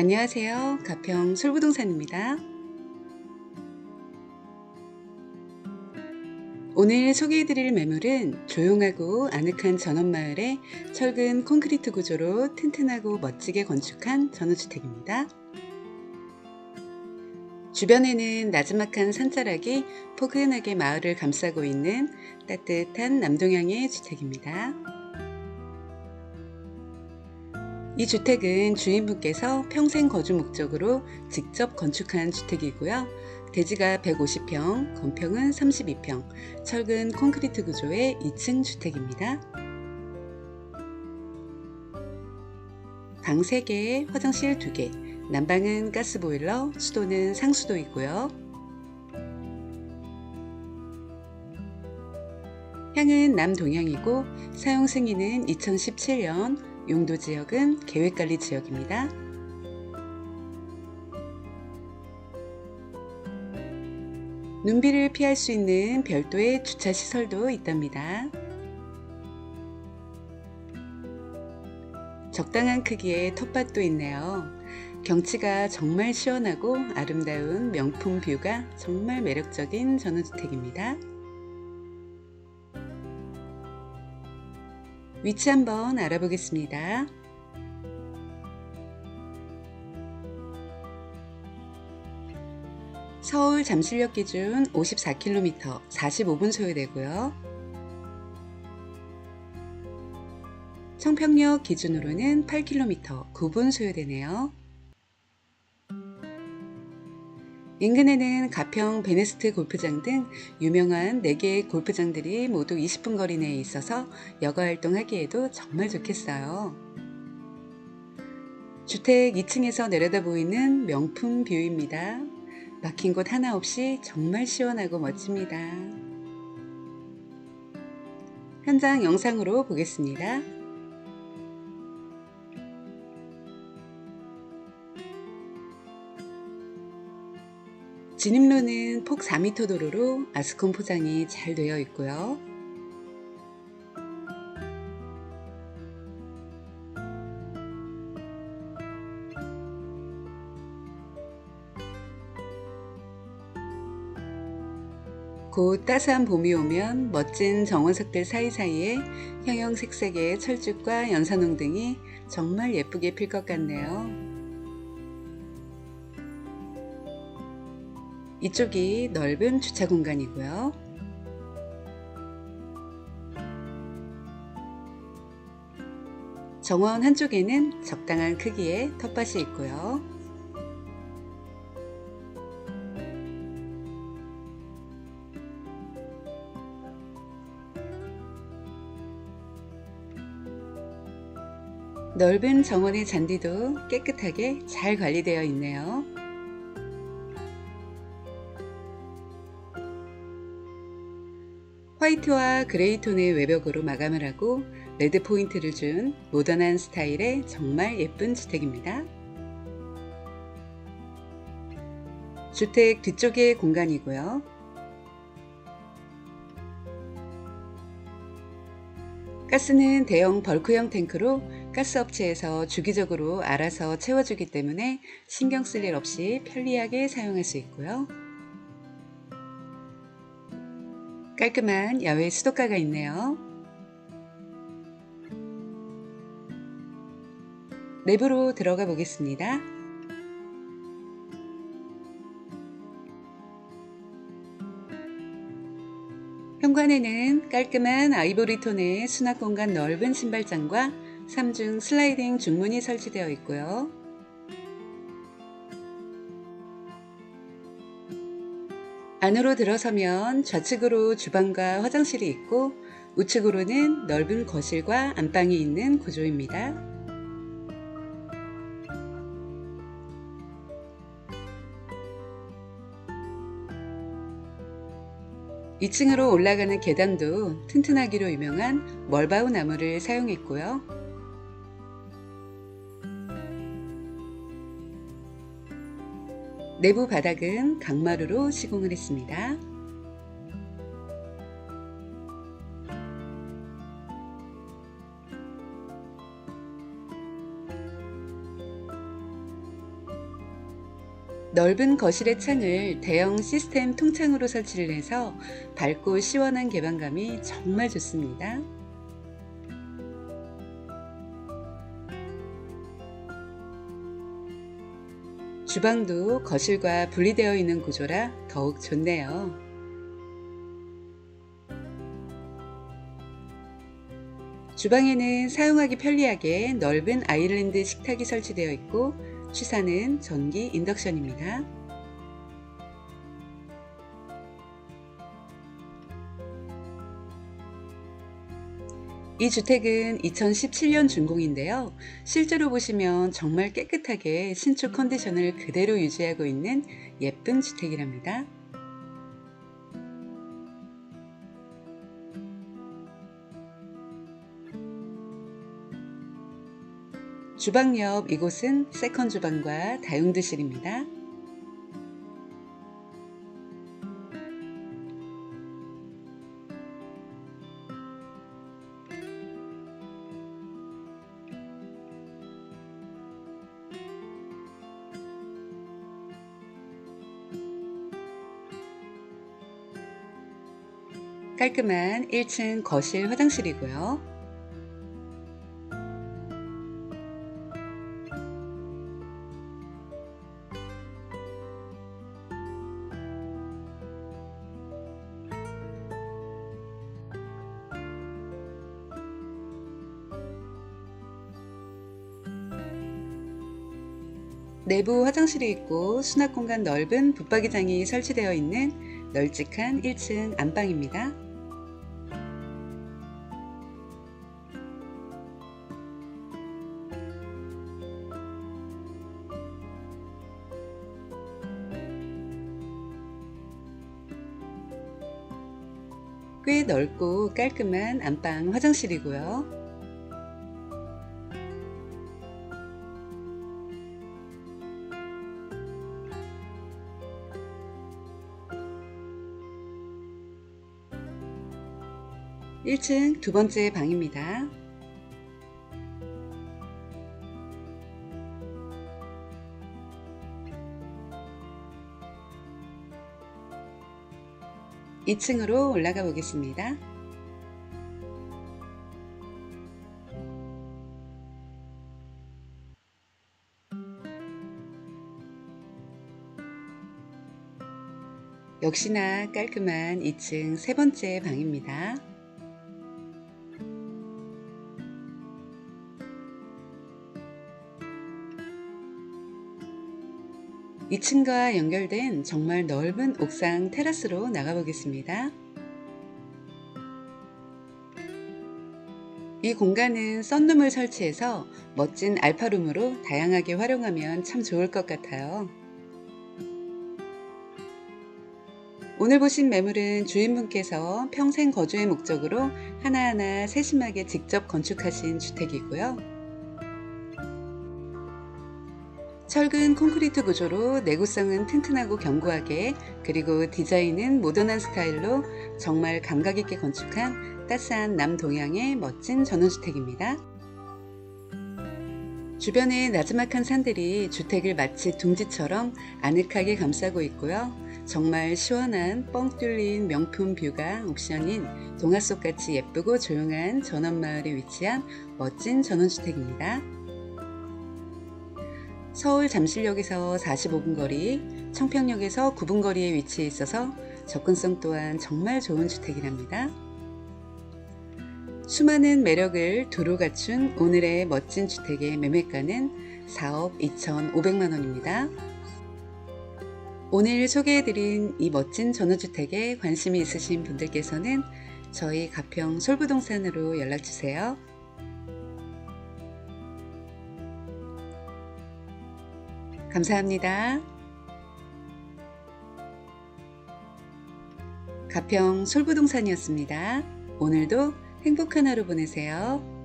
안녕하세요. 가평 솔부동산입니다. 오늘 소개해드릴 매물은 조용하고 아늑한 전원마을의 철근 콘크리트 구조로 튼튼하고 멋지게 건축한 전원주택입니다. 주변에는 나지막한 산자락이 포근하게 마을을 감싸고 있는 따뜻한 남동향의 주택입니다. 이 주택은 주인분께서 평생 거주 목적으로 직접 건축한 주택이고요. 대지가 150평, 건평은 32평, 철근 콘크리트 구조의 2층 주택입니다. 방 3개, 화장실 2개, 난방은 가스보일러, 수도는 상수도이고요. 향은 남동향이고 사용 승인은 2017년 용도 지역은 계획관리 지역입니다. 눈비를 피할 수 있는 별도의 주차 시설도 있답니다. 적당한 크기의 텃밭도 있네요. 경치가 정말 시원하고 아름다운 명품 뷰가 정말 매력적인 전원주택입니다. 위치 한번 알아보겠습니다. 서울 잠실역 기준 54km 45분 소요되고요. 청평역 기준으로는 8km 9분 소요되네요. 인근에는 가평 베네스트 골프장 등 유명한 4개의 골프장들이 모두 20분 거리 내에 있어서 여가 활동하기에도 정말 좋겠어요. 주택 2층에서 내려다 보이는 명품 뷰입니다. 막힌 곳 하나 없이 정말 시원하고 멋집니다. 현장 영상으로 보겠습니다. 진입로는 폭 4m 도로로 아스콘 포장이 잘 되어 있고요. 곧 따스한 봄이 오면 멋진 정원석들 사이사이에 형형색색의 철쭉과 연산홍 등이 정말 예쁘게 필 것 같네요. 이쪽이 넓은 주차 공간이고요. 정원 한쪽에는 적당한 크기의 텃밭이 있고요. 넓은 정원의 잔디도 깨끗하게 잘 관리되어 있네요. 화이트와 그레이 톤의 외벽으로 마감을 하고 레드 포인트를 준 모던한 스타일의 정말 예쁜 주택입니다. 주택 뒤쪽의 공간이고요. 가스는 대형 벌크형 탱크로 가스업체에서 주기적으로 알아서 채워주기 때문에 신경 쓸 일 없이 편리하게 사용할 수 있고요. 깔끔한 야외 수도가가 있네요. 내부로 들어가 보겠습니다. 현관에는 깔끔한 아이보리 톤의 수납 공간 넓은 신발장과 3중 슬라이딩 중문이 설치되어 있고요. 안으로 들어서면 좌측으로 주방과 화장실이 있고 우측으로는 넓은 거실과 안방이 있는 구조입니다. 2층으로 올라가는 계단도 튼튼하기로 유명한 멀바우 나무를 사용했고요. 내부 바닥은 강마루로 시공을 했습니다. 넓은 거실의 창을 대형 시스템 통창으로 설치를 해서 밝고 시원한 개방감이 정말 좋습니다. 주방도 거실과 분리되어 있는 구조라 더욱 좋네요. 주방에는 사용하기 편리하게 넓은 아일랜드 식탁이 설치되어 있고 취사는 전기 인덕션입니다. 이 주택은 2017년 준공인데요. 실제로 보시면 정말 깨끗하게 신축 컨디션을 그대로 유지하고 있는 예쁜 주택이랍니다. 주방 옆 이곳은 세컨 주방과 다용도실입니다. 깔끔한 1층 거실 화장실이고요. 내부 화장실이 있고 수납 공간 넓은 붙박이장이 설치되어 있는 널찍한 1층 안방입니다. 꽤 넓고 깔끔한 안방 화장실이고요. 1층 두 번째 방입니다. (2 층으로) 올라가 보겠습니다. 역시나 깔끔한 2층 세 번째 방입니다. 2층과 연결된 정말 넓은 옥상 테라스로 나가보겠습니다. 이 공간은 썬룸을 설치해서 멋진 알파룸으로 다양하게 활용하면 참 좋을 것 같아요. 오늘 보신 매물은 주인분께서 평생 거주의 목적으로 하나하나 세심하게 직접 건축하신 주택이고요. 철근 콘크리트 구조로 내구성은 튼튼하고 견고하게 그리고 디자인은 모던한 스타일로 정말 감각 있게 건축한 따스한 남동향의 멋진 전원주택입니다. 주변에 나지막한 산들이 주택을 마치 둥지처럼 아늑하게 감싸고 있고요. 정말 시원한 뻥 뚫린 명품 뷰가 옵션인 동화 속같이 예쁘고 조용한 전원마을에 위치한 멋진 전원주택입니다. 서울 잠실역에서 45분 거리, 청평역에서 9분 거리에 위치해 있어서 접근성 또한 정말 좋은 주택이랍니다. 수많은 매력을 두루 갖춘 오늘의 멋진 주택의 매매가는 4억 2,500만 원입니다. 오늘 소개해드린 이 멋진 전원주택에 관심이 있으신 분들께서는 저희 가평 솔부동산으로 연락주세요. 감사합니다. 가평 솔부동산이었습니다. 오늘도 행복한 하루 보내세요.